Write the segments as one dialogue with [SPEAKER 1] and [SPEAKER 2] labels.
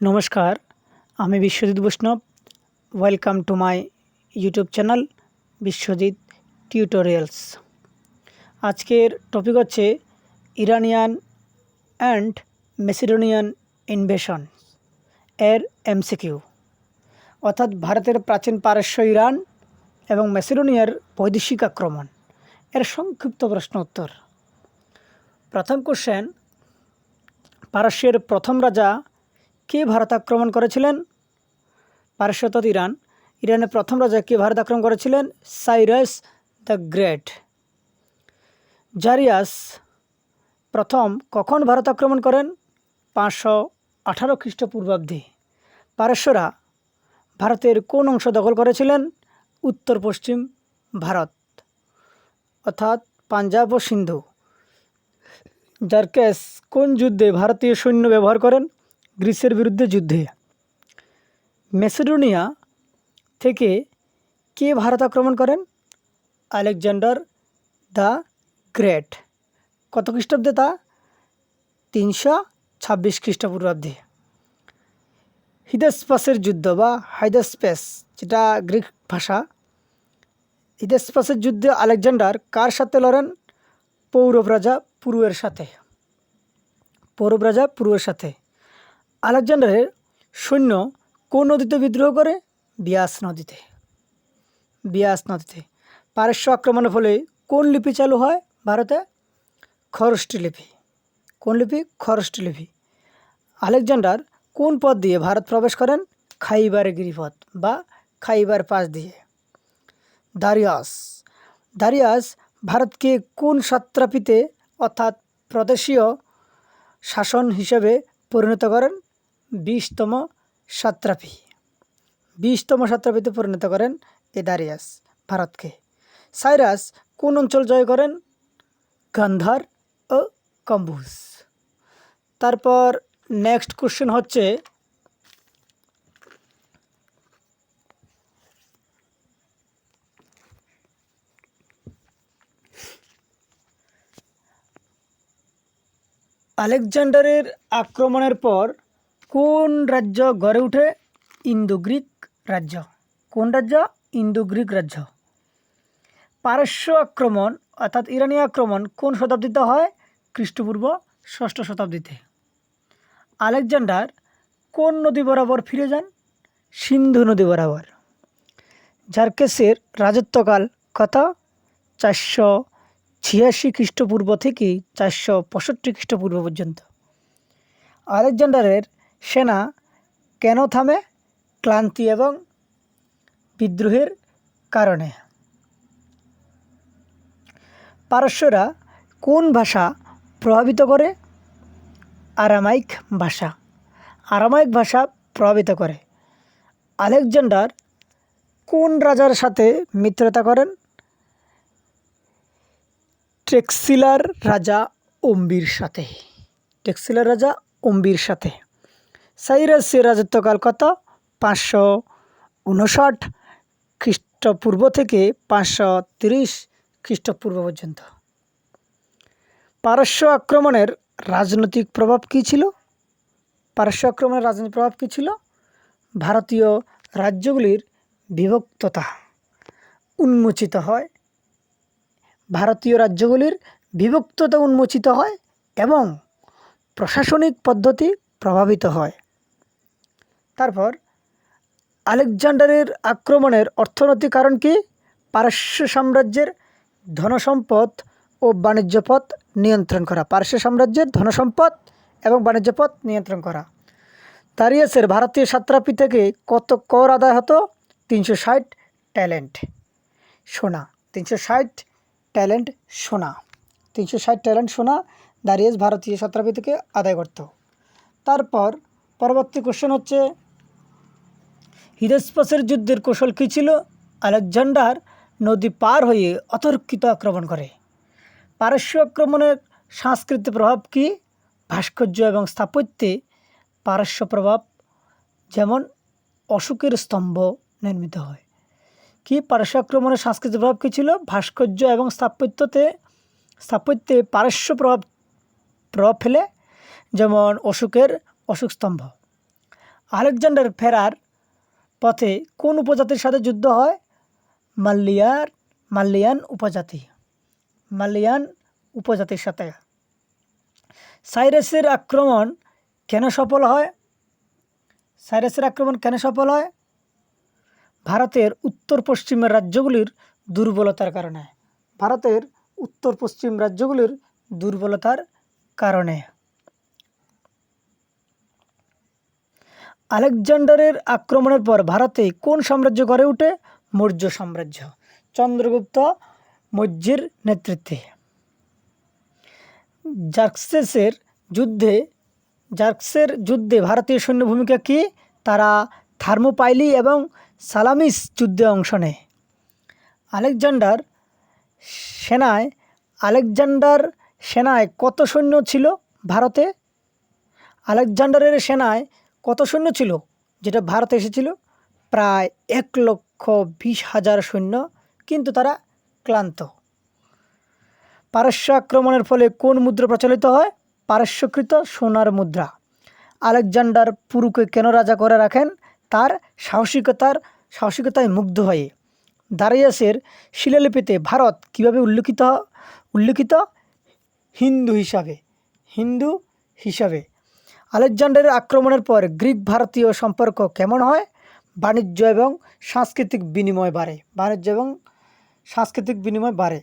[SPEAKER 1] নমস্কার, আমি Biswajit Baishnab. Welcome to my YouTube channel Biswajit tutorials আজকের টপিক হচ্ছে ইরানিয়ান অ্যান্ড মেসিডোনিয়ান ইনভেশন এর এমসিকিউ অর্থাৎ ভারতের প্রাচীন পারস্য ইরান এবং মেসিডোনিয়ার বৈদেশিক আক্রমণ, এর সংক্ষিপ্ত প্রশ্ন উত্তর। প্রথম কোশ্চেন পারস্যের প্রথম রাজা কে ভারত আক্রমণ করেছিলেন? পারস্য তথা ইরান। ইরানের প্রথম রাজা কে ভারত আক্রমণ করেছিলেন? Cyrus the great. জারিয়াস প্রথম কখন ভারত আক্রমণ করেন? পাঁচশো আঠারো খ্রিস্টপূর্বাব্দে। পারস্যরা ভারতের কোন অংশ দখল করেছিলেন? উত্তর পশ্চিম ভারত। অর্থাৎ পাঞ্জাব ও সিন্ধু। জার্কেস কোন যুদ্ধে ভারতীয় সৈন্য ব্যবহার করেন? গ্রিসের বিরুদ্ধে যুদ্ধে। মেসিডোনিয়া থেকে কে ভারত আক্রমণ করেন? Alexander the Great. কত খ্রিস্টাব্দে তা? তিনশো ছাব্বিশ খ্রিস্টপূর্বাব্দে। হিদাসপাসের যুদ্ধ বা হাইদাসপেস, যেটা গ্রিক ভাষা। হিদাসপাসের যুদ্ধে আলেকজান্ডার কার সাথে লড়েন? পৌরব রাজা পুরুয়ের সাথে। পৌরব রাজা পুরুয়ের সাথে। আলেকজান্ডারের সৈন্য কোন নদীতে বিদ্রোহ করে? বিয়াস নদীতে। বিয়াস নদীতে। পারস্য আক্রমণের ফলে কোন লিপি চালু হয় ভারতে? খরষ্টি লিপি। কোন লিপি? খরষ্টি লিপি। আলেকজান্ডার কোন পথ দিয়ে ভারত প্রবেশ করেন? খাইবার গিরিপথ বা খাইবার পাশ দিয়ে। দারিয়াস। দারিয়াস ভারতকে কোন সাত্রাপিতে অর্থাৎ প্রদেশীয় শাসন হিসেবে পরিণত করেন? বিশতম সাত্রাপি। বিশতম সাত্রাপিতে পরিণত করেন এ দারিয়াস ভারতকে। সাইরাস কোন অঞ্চল জয় করেন? গান্ধার ও কম্বুজ। তারপর নেক্সট কোশ্চেন হচ্ছে, আলেকজান্ডারের আক্রমণের পর কোন রাজ্য গড়ে ওঠে ইন্দো গ্রিক রাজ্য। কোন রাজ্য? ইন্দো গ্রিক রাজ্য। পারস্য আক্রমণ, অর্থাৎ ইরানি আক্রমণ, কোন শতাব্দীতে হয়? খ্রিস্টপূর্ব ষষ্ঠ শতাব্দীতে। আলেকজান্ডার, কোন নদী বরাবর ফিরে যান? সিন্ধু নদী বরাবর। জার্কেসের রাজত্বকাল কত? চারশো ছিয়াশি খ্রিস্টপূর্ব থেকে চারশো পঁয়ষট্টি খ্রিস্টপূর্ব পর্যন্ত। আলেকজান্ডারের সেনা কেন থামে? ক্লান্তি এবং বিদ্রোহের কারণে। পারস্যরা কোন ভাষা প্রভাবিত করে? আরামাইক ভাষা। আরামাইক ভাষা প্রভাবিত করে। আলেকজান্ডার কোন রাজার সাথে মিত্রতা করেন? টেক্সিলার রাজা অম্বির সাথে। টেক্সিলার রাজা অম্বির সাথে। সাইরাসের রাজত্বকাল কত? পাঁচশো উনষাট খ্রিস্টপূর্ব থেকে পাঁচশো তিরিশ খ্রিস্টপূর্ব পর্যন্ত। পারস্য আক্রমণের রাজনৈতিক প্রভাব কী ছিল? পারস্য আক্রমণের রাজনৈতিক প্রভাব কী ছিল? ভারতীয় রাজ্যগুলির বিভক্ততা উন্মোচিত হয়। ভারতীয় রাজ্যগুলির বিভক্ততা উন্মোচিত হয় এবং প্রশাসনিক পদ্ধতি প্রভাবিত হয়। তারপর আলেকজান্ডারের আক্রমণের অর্থনৈতিক কারণ কি? পারস্য সাম্রাজ্যের ধনসম্পদ ও বাণিজ্য পথ নিয়ন্ত্রণ করা। পারস্য সাম্রাজ্যের ধনসম্পদ এবং বাণিজ্য পথ নিয়ন্ত্রণ করা। তারিয়াসের ভারতীয় সাত্রাপি থেকে কত কর আদায় হতো? তিনশো ষাট ট্যালেন্ট সোনা। তিনশো ষাট ট্যালেন্ট সোনা। তিনশো ষাট ট্যালেন্ট সোনা দারিয়াস ভারতীয় সাত্রাপি থেকে আদায় করত। তারপর পরবর্তী কোশ্চেন হচ্ছে হিদেসপাসের যুদ্ধের কৌশল কী ছিল? আলেকজান্ডার নদী পার হয়ে অতর্কিত আক্রমণ করে। পারস্য আক্রমণের সাংস্কৃতিক প্রভাব কী? ভাস্কর্য এবং স্থাপত্যে পারস্য প্রভাব যেমন অশোকের স্তম্ভ নির্মিত হয়। কি? পারস্য আক্রমণের সাংস্কৃতিক প্রভাব কী ছিল? ভাস্কর্য এবং স্থাপত্যতে, স্থাপত্যে পারস্য প্রভাব প্রভাব ফেলে, যেমন অশোকের অশোক স্তম্ভ। আলেকজান্ডার ফেরার পথে কোন উপজাতির সাথে যুদ্ধ হয়? মাল্লিয়ার, মাল্লিয়ান উপজাতি। মাল্লিয়ান উপজাতির সাথে। সাইরাসের আক্রমণ কেন সফল হয়? সাইরাসের আক্রমণ কেন সফল হয়? ভারতের উত্তর পশ্চিমের রাজ্যগুলির দুর্বলতার কারণে। ভারতের উত্তর পশ্চিম রাজ্যগুলির দুর্বলতার কারণে। আলেকজান্ডারের আক্রমণের পর ভারতে কোন সাম্রাজ্য গড়ে ওঠে মৌর্য সাম্রাজ্য। চন্দ্রগুপ্ত মৌর্যের নেতৃত্বে। জার্কসেসের যুদ্ধে, জার্কসের যুদ্ধে ভারতীয় সৈন্য ভূমিকা কী? তারা থার্মোপাইলি এবং সালামিস যুদ্ধে অংশ নেয়। আলেকজান্ডার সেনায় আলেকজান্ডার সেনায় কত সৈন্য ছিল ভারতে? আলেকজান্ডারের সেনায় কত সৈন্য ছিল? যেটা ভারতে এসেছিল? প্রায় এক লক্ষ বিশ হাজার সৈন্য, কিন্তু তারা ক্লান্ত। পারস্য আক্রমণের ফলে কোন মুদ্রা প্রচলিত হয়? পারস্যকৃত সোনার মুদ্রা। আলেকজান্ডার পুরুকে কেন রাজা করে রাখেন? তার সাহসিকতার, সাহসিকতায় মুগ্ধ হয়ে। দারিয়াসের শিলালিপিতে ভারত কীভাবে উল্লেখিত উল্লেখিত? হিন্দু হিসাবে। হিন্দু হিসাবে। আলেকজান্ডারের আক্রমণের পর গ্রিক ভারতীয় সম্পর্ক কেমন হয়? বাণিজ্য এবং সাংস্কৃতিক বিনিময় বাড়ে। বাণিজ্য এবং সাংস্কৃতিক বিনিময় বাড়ে।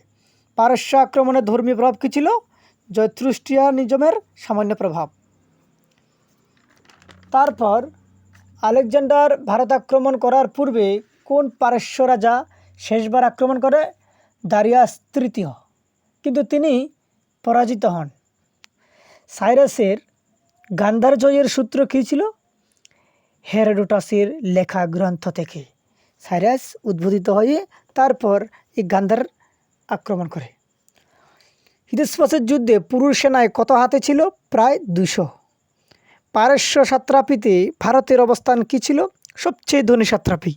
[SPEAKER 1] পারস্য আক্রমণের ধর্মীয় প্রভাব কী ছিল? জয়ত্রুষ্টিয়ানিজমের সামান্য প্রভাব। তারপর আলেকজান্ডার ভারত আক্রমণ করার পূর্বে কোন পারস্য রাজা শেষবার আক্রমণ করে? দারিয়াস তৃতীয়। কিন্তু তিনি পরাজিত হন। সাইরাসের গান্ধার জয়ের সূত্র কী ছিল? হেরোডোটাসের লেখা গ্রন্থ থেকে। সাইরাস উদ্বোধিত হয়ে তারপর এই গান্ধার আক্রমণ করে। হিদস্পাসের যুদ্ধে পুরুষ সেনায় কত হাতে ছিল? প্রায় দুশো পারস্য সাত্রাপিতে ভারতের অবস্থান কী ছিল? সবচেয়ে ধনী সাত্রাপি।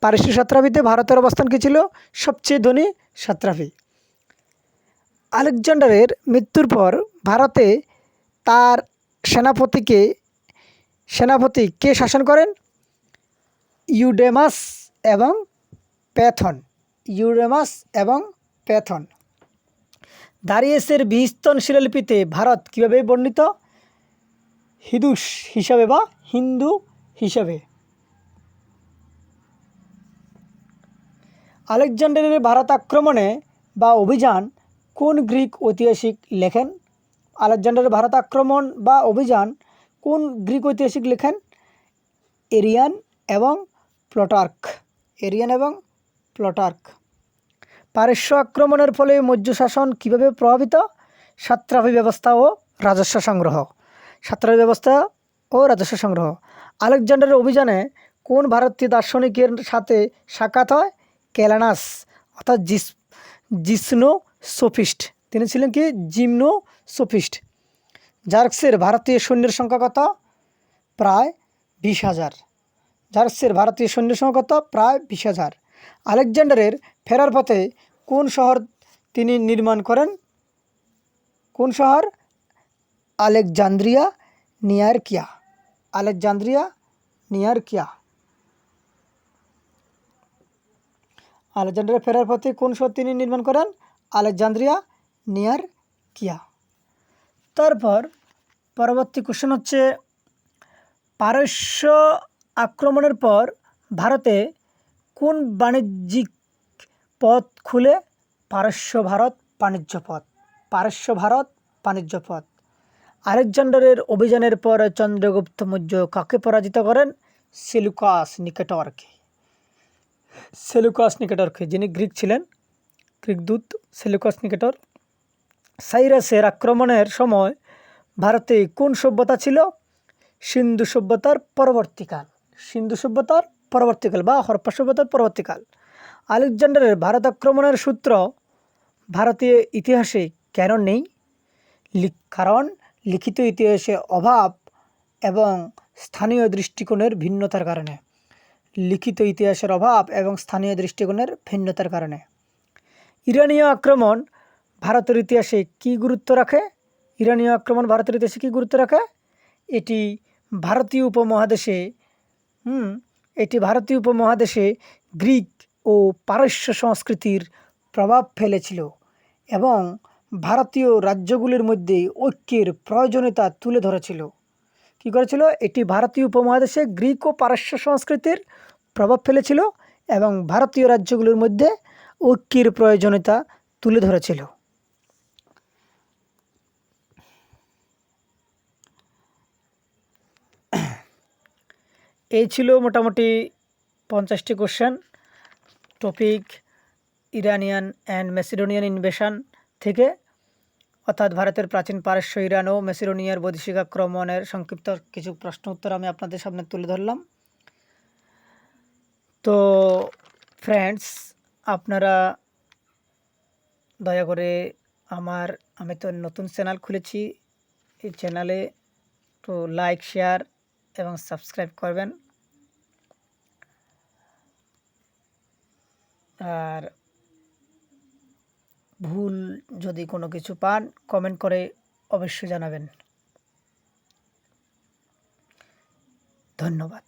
[SPEAKER 1] পারস্য সাত্রাপিতে ভারতের অবস্থান কী ছিল? সবচেয়ে ধনী সাত্রাপি। আলেকজান্ডারের মৃত্যুর পর ভারতে তার সেনাপতিকে সেনাপতি কে শাসন করেন? ইউডেমাস এবং প্যাথন। ইউডেমাস এবং প্যাথন। দারিয়েসের বিস্তন শিলালিপিতে ভারত কীভাবে বর্ণিত? হিদুস হিসাবে বা হিন্দু হিসাবে। আলেকজান্ডারের ভারত আক্রমণে বা অভিযান কোন গ্রিক ঐতিহাসিক লেখেন? আলেকজান্ডারের ভারত আক্রমণ বা অভিযান কোন গ্রিক ঐতিহাসিক লেখেন? এরিয়ান এবং প্লটার্ক। এরিয়ান এবং প্লটার্ক। পারস্য আক্রমণের ফলে মৌর্য শাসন কীভাবে প্রভাবিত? সাত্রাপি ব্যবস্থা ও রাজস্ব সংগ্রহ। সাত্রাপি ব্যবস্থা ও রাজস্ব সংগ্রহ। আলেকজান্ডারের অভিযানে কোন ভারতীয় দার্শনিকের সাথে সাক্ষাৎ হয়? ক্যালানাস অর্থাৎ জিস জিষ্ণু সোফিস্ট। তিনি ছিলেন কি? জিমনো সোফিস্ট। জার্কসের ভারতীয় সৈন্যের সংখ্যা কত? প্রায় বিশ হাজার। জার্কসের ভারতীয় সৈন্যের সংখ্যা কত? প্রায় বিশ হাজার। আলেকজান্ডারের ফেরার পথে কোন শহর তিনি নির্মাণ করেন? কোন শহর? আলেকজান্দ্রিয়া নিয়ারকিয়া। আলেকজান্দ্রিয়া নিয়ারকিয়া। আলেকজান্ডারের ফেরার পথে কোন শহর তিনি নির্মাণ করেন? আলেকজান্দ্রিয়া নিয়ার কিয়া তারপর পরবর্তী কোশ্চেন হচ্ছে, পারস্য আক্রমণের পর ভারতে কোন বাণিজ্যিক পথ খুলে? পারস্য ভারত, বাণিজ্য পথ। পারস্য ভারত, বাণিজ্য পথ। আলেকজান্ডারের অভিযানের পর চন্দ্রগুপ্ত মৌর্য কাকে পরাজিত করেন? সেলুকাস নিকেটরকে। সেলুকাস নিকেটরকে, যিনি গ্রিক ছিলেন, গ্রিক দূত সেলুকাস নিকেটর। সাইরাসের আক্রমণের সময় ভারতে কোন সভ্যতা ছিল? সিন্ধু সভ্যতার পরবর্তীকাল। সিন্ধু সভ্যতার পরবর্তীকাল বা হরপ্পা সভ্যতার পরবর্তীকাল। আলেকজান্ডারের ভারত আক্রমণের সূত্র ভারতীয় ইতিহাসে কেন নেই? কারণ লিখিত ইতিহাসে অভাব এবং স্থানীয় দৃষ্টিকোণের ভিন্নতার কারণে। লিখিত ইতিহাসের অভাব এবং স্থানীয় দৃষ্টিকোণের ভিন্নতার কারণে। ইরানীয় আক্রমণ ভারতের ইতিহাসে কী গুরুত্ব রাখে? ইরানীয় আক্রমণ ভারতের ইতিহাসে কী গুরুত্ব রাখে? এটি ভারতীয় উপমহাদেশে, হুম, এটি ভারতীয় উপমহাদেশে গ্রিক ও পারস্য সংস্কৃতির প্রভাব ফেলেছিল এবং ভারতীয় রাজ্যগুলির মধ্যে ঐক্যের প্রয়োজনীয়তা তুলে ধরেছিল। কী করেছিল? এটি ভারতীয় উপমহাদেশে গ্রিক ও পারস্য সংস্কৃতির প্রভাব ফেলেছিল এবং ভারতীয় রাজ্যগুলির মধ্যে ঐক্যের প্রয়োজনীয়তা তুলে ধরেছিল। এই ছিল মোটামুটি পঞ্চাশটি question topic Iranian and Macedonian invasion থেকে, অর্থাৎ ভারতের প্রাচীন পারস্য, ইরান ও মেসিডোনিয়ার বৈদেশিক আক্রমণের সংক্ষিপ্ত কিছু প্রশ্ন উত্তর আমি আপনাদের সামনে তুলে ধরলাম। তো ফ্রেন্ডস আপনারা দয়া করে আমার, আমি তো নতুন চ্যানেল খুলেছি। এই চ্যানেলে তো লাইক শেয়ার এবং সাবস্ক্রাইব করবেন। আর ভুল যদি কোনো কিছু পান কমেন্ট করে অবশ্যই জানাবেন। ধন্যবাদ।